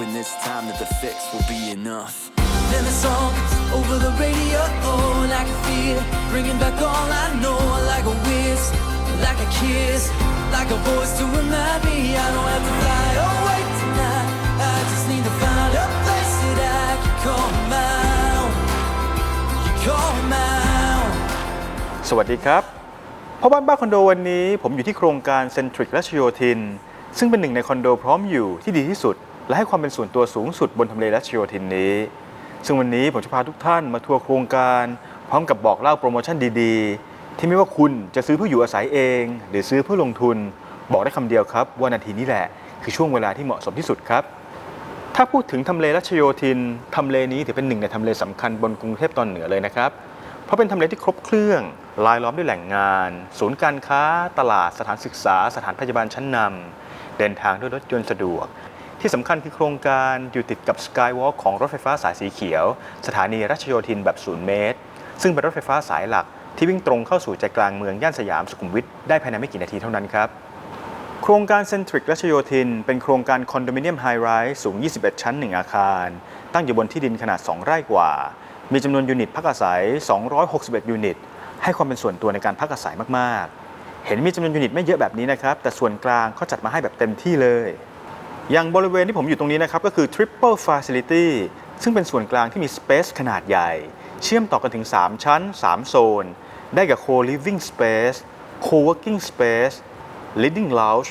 hoping this time that the fix will be enough. Then the song's over the radio, and I can feel it bringing back all I know, like a whiz, like a kiss, like a voice to remind me I don't have to fly away tonight. I just need to find a place that I can call my own. You call my own. สวัสดีครับพ่อบ้านบ้านคอนโดวันนี้ผมอยู่ที่โครงการเซนทริกรัชโยธิน ซึ่งเป็นหนึ่งในคอนโดพร้อมอยู่ที่ดีที่สุด และให้ความเป็นส่วนตัวสูงสุดบนทำเลรัชโยธินนี้ ซึ่งวันนี้ผมจะพาทุกท่านมาทัวร์โครงการ พร้อมกับบอกเล่าโปรโมชั่นดีๆ ที่ไม่ว่าคุณจะซื้อเพื่ออยู่อาศัยเอง หรือซื้อเพื่อลงทุน บอกได้คำเดียวครับ ว่านาทีนี้แหละคือช่วงเวลาที่เหมาะสมที่สุดครับ ถ้าพูดถึงทำเลรัชโยธินทำเลนี้ถือเป็นหนึ่งในทำเลสำคัญบนกรุงเทพตอนเหนือเลยนะครับเพราะเป็นทำเลที่ครบเครื่องรายล้อมด้วยแหล่งงาน ศูนย์การค้า ตลาดสถานศึกษา สถานพยาบาลชั้นนำเดินทางด้วยรถยนต์สะดวก ที่สำคัญคือโครงการอยู่ติดกับสกายวอล์กของรถไฟฟ้าสายสีเขียว สถานีรัชโยธินแบบศูนย์เมตร ซึ่งเป็นรถไฟฟ้าสายหลัก ที่วิ่งตรงเข้าสู่ใจกลางเมืองย่านสยามสุขุมวิทได้ภายในไม่กี่นาทีเท่านั้นครับโครงการเซนทริกรัชโยธิน เป็นโครงการคอนโดมิเนียมไฮไรส์สูง 21 ชั้น 1 อาคาร ตั้งอยู่บนที่ดินขนาด 2 ไร่กว่า มีจำนวนยูนิตพักอาศัย 261 ยูนิต ให้ความเป็นส่วนตัวในการพักอาศัยมาก ๆ เห็นมีจำนวนยูนิตไม่เยอะแบบนี้นะครับ แต่ส่วนกลางเขาจัดมาให้แบบเต็มที่เลย อย่างบริเวณที่ผมอยู่ตรงนี้นะครับ ก็คือ Triple Facility ซึ่งเป็นส่วนกลางที่มี Space ขนาดใหญ่ เชื่อมต่อกันถึง 3 ชั้น 3 โซน ได้กับ Co-living Space Co-working Space Leading Lounge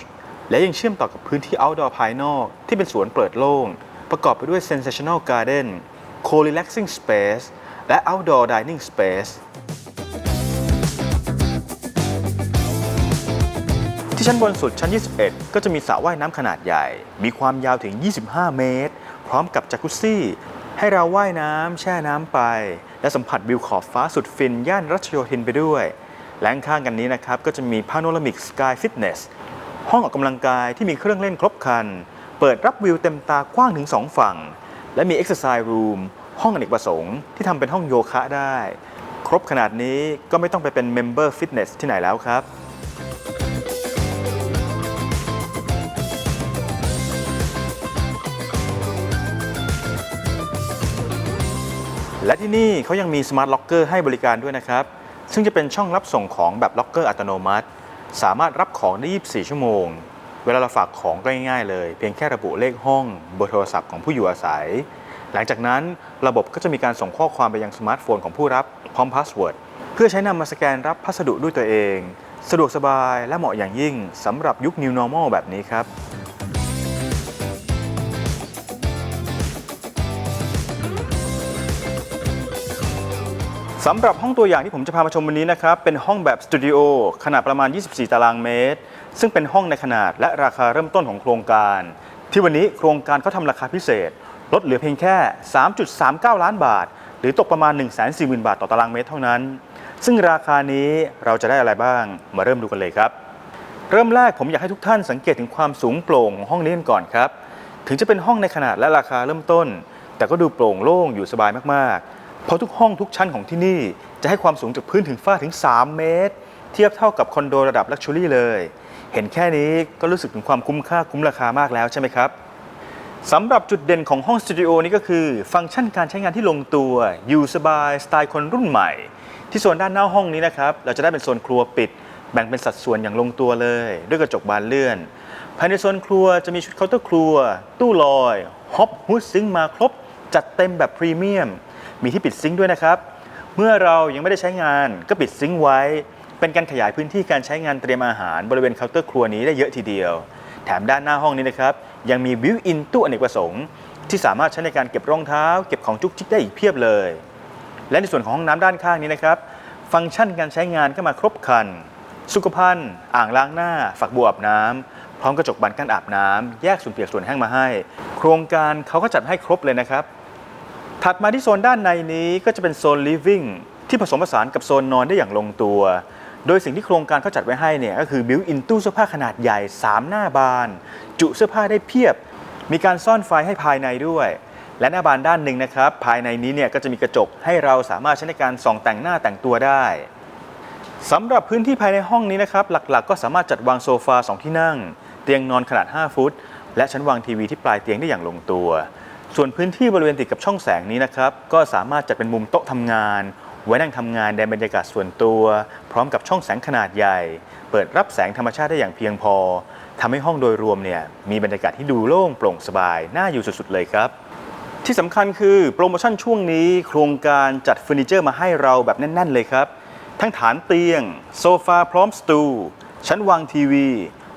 และยังเชื่อมต่อกับพื้นที่ outdoor ภายนอก ที่เป็นสวนเปิดโล่ง ประกอบไปด้วย Sensational Garden Co-relaxing Space และ Outdoor Dining Space ที่ชั้นบนสุดชั้น 21 ก็จะมีสระว่ายน้ำขนาดใหญ่ มีความยาวถึง 25 เมตร พร้อมกับจักรุซี่ ให้เราว่ายน้ำแช่น้ำไป และสัมผัสวิวขอบฟ้าสุดฟิน ย่านรัชโยธินไปด้วย และข้างกันนี้นะครับ ก็จะมี Panoramic Sky Fitness ห้องออกกำลังกายที่มีเครื่องเล่นครบครัน เปิดรับวิวเต็มตากว้างถึง 2 ฝั่ง และมี Exercise Room ห้องอเนกประสงค์ที่ทำเป็นห้องโยคะได้ ครบขนาดนี้ก็ไม่ต้องไปเป็น Member Fitness ที่ไหนแล้วครับ ที่นี่เขายังมีสมาร์ทล็อกเกอร์ให้บริการด้วยนะครับ ซึ่งจะเป็นช่องรับส่งของแบบล็อกเกอร์อัตโนมัติ สามารถรับของได้ 24 ชั่วโมง เวลาเราฝากของก็ง่ายๆเลย เพียงแค่ระบุเลขห้องเบอร์โทรศัพท์ของผู้อยู่อาศัย หลังจากนั้นระบบก็จะมีการส่งข้อความไปยังสมาร์ทโฟนของผู้รับพร้อมพาสเวิร์ดเพื่อใช้นำมาสแกนรับพัสดุด้วยตัวเอง สะดวกสบายและเหมาะอย่างยิ่งสำหรับยุค New Normal แบบนี้ครับ สำหรับห้องตัวอย่างที่ผมจะพามาชมวันนี้นะครับ เป็นห้องแบบสตูดิโอขนาดประมาณ 24 ตารางเมตร ซึ่งเป็นห้องในขนาดและราคาเริ่มต้นของโครงการ ที่วันนี้โครงการเขาทำราคาพิเศษ ลดเหลือเพียงแค่ 3.39 ล้านบาท หรือตกประมาณ 140,000 บาทต่อตารางเมตรเท่านั้น ซึ่งราคานี้เราจะได้อะไรบ้าง มาเริ่มดูกันเลยครับ เริ่มแรกผมอยากให้ทุกท่านสังเกตถึงความสูงโปร่งของห้องนี้กันก่อนครับ ถึงจะเป็นห้องในขนาดและราคาเริ่มต้น แต่ก็ดูโปร่งโล่งอยู่สบายมากๆ เพราะทุกห้องทุกชั้นของที่นี่จะให้ความสูงจากพื้นถึงฟ้าถึง 3 เมตร เทียบเท่ากับคอนโดระดับลักชัวรี่เลย เห็นแค่นี้ก็รู้สึกถึงความคุ้มค่าคุ้มราคามากแล้วใช่ไหมครับสำหรับจุดเด่นของห้องสตูดิโอนี้ก็คือ ฟังก์ชันการใช้งานที่ลงตัว อยู่สบายสไตล์คนรุ่นใหม่ ที่โซนด้านหน้าห้องนี้นะครับ เราจะได้เป็นโซนครัวปิด แบ่งเป็นสัดส่วนอย่างลงตัวเลย ด้วยกระจกบานเลื่อน ภายในโซนครัวจะมีชุดเคาน์เตอร์ครัว ตู้ลอยฮอปฮูดซิงมาครบ จัดเต็มแบบพรีเมียม มีที่ปิดซิงค์ด้วยนะครับ เมื่อเรายังไม่ได้ใช้งานก็ปิดซิงค์ไว้ เป็นการขยายพื้นที่การใช้งานเตรียมอาหารบริเวณเคาน์เตอร์ครัวนี้ได้เยอะทีเดียว แถมด้านหน้าห้องนี้นะครับยังมีบิวอินตู้อเนกประสงค์ที่สามารถใช้ในการเก็บรองเท้า เก็บของจุกจิกได้อีกเพียบเลย และในส่วนของห้องน้ำด้านข้างนี้นะครับ ฟังก์ชันการใช้งานก็มาครบครัน สุขภัณฑ์ อ่างล้างหน้า ฝักบัวอาบน้ำพร้อมกระจกบานกั้นอาบน้ำแยกส่วนเปียกส่วนแห้งมาให้ โครงการเขาก็จัดให้ครบเลยนะครับ ถัดมาที่โซนด้านในนี้ก็จะเป็นโซน living ที่ผสมผสานกับโซนนอนได้อย่างลงตัว โดยสิ่งที่โครงการเขาจัดไว้ให้เนี่ยก็คือบิวอินตู้เสื้อผ้าขนาดใหญ่ 3 หน้าบาน จุเสื้อผ้าได้เพียบ มีการซ่อนไฟให้ภายในด้วย และหน้าบานด้านหนึ่งนะครับ ภายในนี้เนี่ยก็จะมีกระจกให้เราสามารถใช้ในการส่องแต่งหน้าแต่งตัวได้สำหรับพื้นที่ภายในห้องนี้นะครับ หลักๆ ก็สามารถจัดวางโซฟา 2 ที่นั่ง เตียงนอนขนาด 5 ฟุต และชั้นวางทีวีที่ปลายเตียงได้อย่างลงตัว ส่วนพื้นที่บริเวณติดกับช่องแสงนี้นะครับก็สามารถจัดเป็นมุมโต๊ะทำงาน ไว้นั่งทำงานในบรรยากาศส่วนตัว พร้อมกับช่องแสงขนาดใหญ่ เปิดรับแสงธรรมชาติได้อย่างเพียงพอทำให้ห้องโดยรวมเนี่ยมีบรรยากาศที่ดูโล่งโปร่งสบายน่าอยู่สุดๆเลยครับ ที่สำคัญคือโปรโมชั่นช่วงนี้ โครงการจัดเฟอร์นิเจอร์มาให้เราแบบแน่น ๆ เลยครับ ทั้งฐานเตียง โซฟาพร้อมสตูชั้นวางทีวี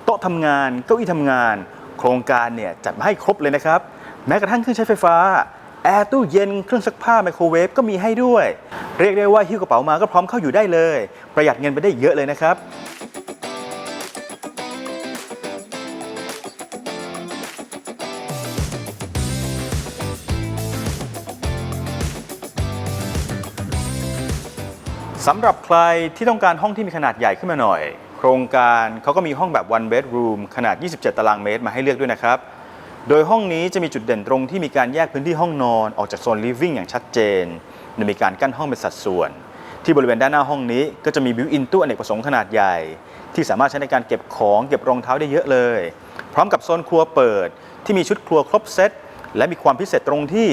โต๊ะทำงานเก้าอี้ทำงาน โครงการเนี่ยจัดมาให้ครบเลยนะครับ แม้กระทั่งเครื่องใช้ไฟฟ้า แอร์ตู้เย็นเครื่องซักผ้าไมโครเวฟก็มีให้ด้วย เรียกได้ว่าหิ้วกระเป๋ามาก็พร้อมเข้าอยู่ได้เลย ประหยัดเงินไปได้เยอะเลยนะครับสำหรับใครที่ต้องการห้องที่มีขนาดใหญ่ขึ้นมาหน่อย โครงการเขาก็มีห้องแบบ one bedroom ขนาด 27 ตารางเมตรมาให้เลือกด้วยนะครับ โดยห้องนี้จะมีจุดเด่นตรงที่มีการแยกพื้นที่ห้องนอนออกจากโซน living อย่างชัดเจนโดยมีการกั้นห้องเป็นสัดส่วน ที่บริเวณด้านหน้าห้องนี้ก็จะมีบิวอินตู้อเนกประสงค์ขนาดใหญ่ ที่สามารถใช้ในการเก็บของเก็บรองเท้าได้เยอะเลย พร้อมกับโซนครัวเปิด ที่มีชุดครัวครบเซตและมีความพิเศษตรงที่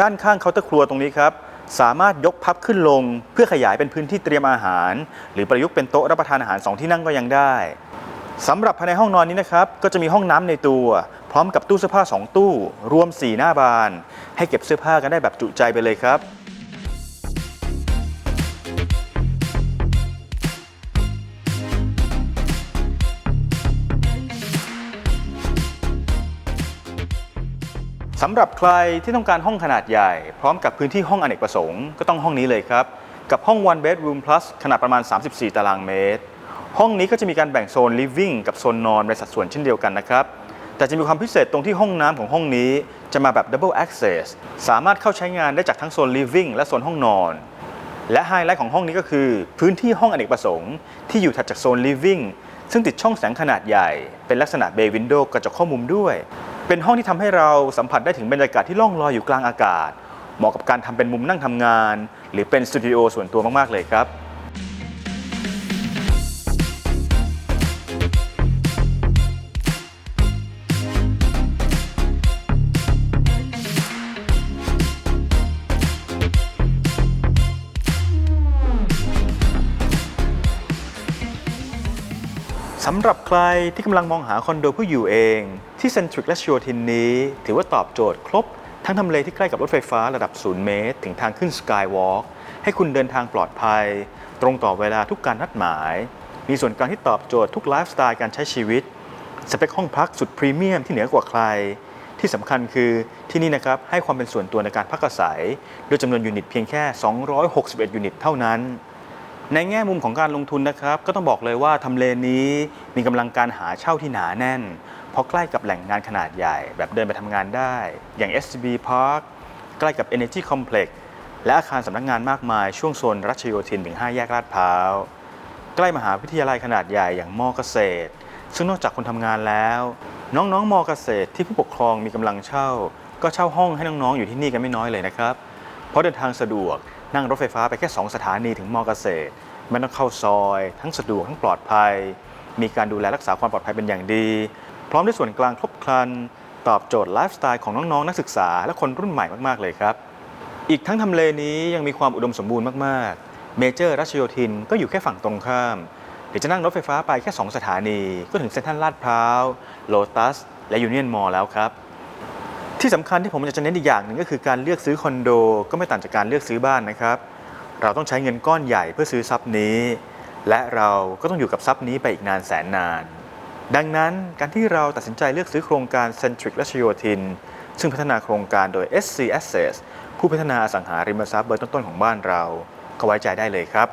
ด้านข้างเคาน์เตอร์ครัวตรงนี้ครับสามารถยกพับขึ้นลง เพื่อขยายเป็นพื้นที่เตรียมอาหาร หรือประยุกต์เป็นโต๊ะรับประทานอาหารสองที่นั่งก็ยังได้ สำหรับภายในห้องนอนนี้นะครับ ก็จะมีห้องน้ำในตัว พร้อมกับตู้เสื้อผ้า 2 ตู้ รวม 4 หน้าบาน ให้เก็บเสื้อผ้ากันได้แบบจุใจไปเลยครับ สำหรับใครที่ต้องการห้องขนาดใหญ่ พร้อมกับพื้นที่ห้องอเนกประสงค์ก็ต้องห้องนี้เลยครับ กับห้อง one bedroom plus ขนาดประมาณ 34 ตารางเมตร ห้องนี้ก็จะมีการแบ่งโซน living กับโซนนอนในสัดส่วนเช่นเดียวกันนะครับ แต่จะมีความพิเศษตรงที่ห้องน้ำของห้องนี้จะมาแบบ double access สามารถเข้าใช้งานได้จากทั้งโซน living และโซนห้องนอน และไฮไลท์ของห้องนี้ก็คือ พื้นที่ห้องอเนกประสงค์ ที่อยู่ถัดจากโซน living ซึ่งติดช่องแสงขนาดใหญ่ เป็นลักษณะเบย์วินโดว์กระจกข้อมุมด้วย เป็นห้องที่ทำให้เราสัมผัสได้ถึงบรรยากาศที่ล่องลอยอยู่กลางอากาศ เหมาะกับการทำเป็นมุมนั่งทำงาน หรือเป็นสตูดิโอส่วนตัวมาก ๆ เลยครับำหรับใครที่กำลังมองหาคอนโดเพื่ออยู่เอง ที่เซนทริกและชิโอทินนี้ ถือว่าตอบโจทย์ครบ ทั้งทำเลที่ใกล้กับรถไฟฟ้าระดับ 0 เมตร ถึงทางขึ้นสกายวอล์กให้คุณเดินทางปลอดภัย ตรงต่อเวลาทุกการนัดหมาย มีส่วนกลางที่ตอบโจทย์ทุกไลฟ์สไตล์การใช้ชีวิต สเปคห้องพักสุดพรีเมียมที่เหนือกว่าใคร ที่สำคัญคือที่นี่นะครับให้ความเป็นส่วนตัวในการพักอาศัยด้วยจำนวนยูนิตเพียงแค่ 261 ยูนิตเท่านั้น ในแง่มุมของการลงทุนนะครับ ก็ต้องบอกเลยว่าทำเลนี้มีกำลังการหาเช่าที่หนาแน่น เพราะใกล้กับแหล่งงานขนาดใหญ่ แบบเดินไปทำงานได้ อย่าง SCB Park ใกล้กับ Energy Complex และอาคารสำนักงานมากมายช่วงโซนรัชโยธินถึง 5 แยกลาดพร้าว ใกล้มหาวิทยาลัยขนาดใหญ่อย่างมอเกษตร ซึ่งนอกจากคนทำงานแล้ว น้องๆมอเกษตรที่ผู้ปกครองมีกำลังเช่า ก็เช่าห้องให้น้องๆอยู่ที่นี่กันไม่น้อยเลยนะครับ เพราะเดินทางสะดวก นั่งรถไฟฟ้าไปแค่ 2 สถานีถึงมอเกษตร ไม่ต้องเข้าซอย ทั้งสะดวกทั้งปลอดภัย มีการดูแลรักษาความปลอดภัยเป็นอย่างดี พร้อมด้วยส่วนกลางครบครัน ตอบโจทย์ไลฟ์สไตล์ของน้องๆ นักศึกษาและคนรุ่นใหม่มาก ๆ เลยครับ อีกทั้งทำเลนี้ยังมีความอุดมสมบูรณ์มากๆ เมเจอร์รัชโยธินก็อยู่แค่ฝั่งตรงข้าม เดี๋ยวจะนั่งรถไฟฟ้าไปแค่ 2 สถานี ก็ถึงเซ็นทรัลลาดพร้าว โลตัส และยูเนียนมอลล์แล้วครับ ที่สำคัญที่ผมอยากจะเน้นอีกอย่างหนึ่งก็คือการเลือกซื้อคอนโดก็ไม่ต่างจากการเลือกซื้อบ้านนะครับ เราต้องใช้เงินก้อนใหญ่เพื่อซื้อทรัพย์นี้ และเราก็ต้องอยู่กับทรัพย์นี้ไปอีกนานแสนนาน ดังนั้นการที่เราตัดสินใจเลือกซื้อโครงการ Centric และชโยธิน ซึ่งพัฒนาโครงการโดย SC Assets ผู้พัฒนาอสังหาริมทรัพย์เบอร์ต้นๆของบ้านเราก็ไว้ใจได้เลยครับ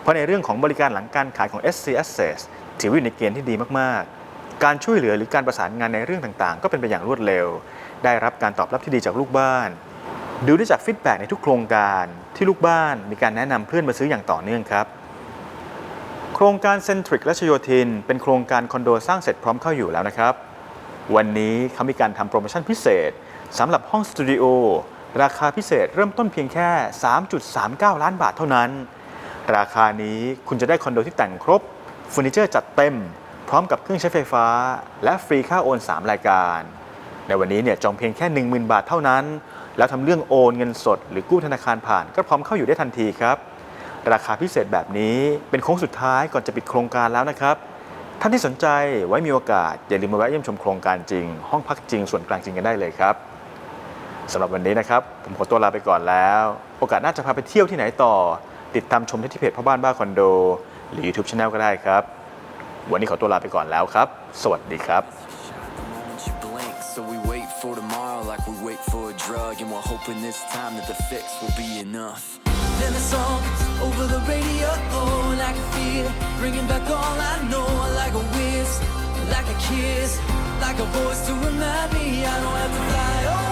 เพราะในเรื่องของบริการหลังการขายของ SC Assets ถือว่าอยู่ในเกณฑ์ที่ดีมากๆ การช่วยเหลือหรือการประสานงานในเรื่องต่างๆ ก็เป็นไปอย่างรวดเร็ว ได้รับการตอบรับที่ดีจากลูกบ้าน ดูได้จากฟีดแบ็ในทุกโครงการที่ลูกบ้านมีการแนะนำเพื่อนมาซื้ออย่างต่อเนื่องครับ โครงการเซนทริกและชโยธิน เป็นโครงการคอนโดสร้างเสร็จพร้อมเข้าอยู่แล้วนะครับ วันนี้เขามีการทำโปรโมชั่นพิเศษสำหรับห้องสตูดิโอราคาพิเศษเริ่มต้นเพียงแค่ 3.39 ล้านบาทเท่านั้น ราคานี้คุณจะได้คอนโดที่แต่งครบเฟอร์นิเจอร์จัดเต็ม พร้อมกับเครื่องใช้ไฟฟ้า และฟรีค่าโอน 3 รายการ ในวันนี้เนี่ยจองเพียงแค่ 10,000 บาทเท่านั้น แล้วทำเรื่องโอนเงินสด หรือกู้ธนาคารผ่าน ก็พร้อมเข้าอยู่ได้ทันทีครับ ราคาพิเศษแบบนี้เป็นโค้งสุดท้ายก่อนจะปิดโครงการแล้วนะครับ ท่านที่สนใจไว้มีโอกาส อย่าลืมมาแวะเยี่ยมชมโครงการจริง ห้องพักจริงส่วนกลางจริงกันได้เลยครับสำหรับวันนี้นะครับ ผมขอตัวลาไปก่อนแล้ว โอกาสหน่าจะพาไปเที่ยวที่ไหนต่อ ติดตามชมได้ที่เพจพ่อบ้านบ้าคอนโด หรือ YouTube Channel ก็ได้ครับ วันนี้ขอตัวลาไปก่อนแล้วครับ สวัสดีครับ and we're hoping this time that the fix will be enough. Then the song over the radio, and I can feel it bringing back all I know, like a whiz, like a kiss, like a voice to remind me I don't have to fly away.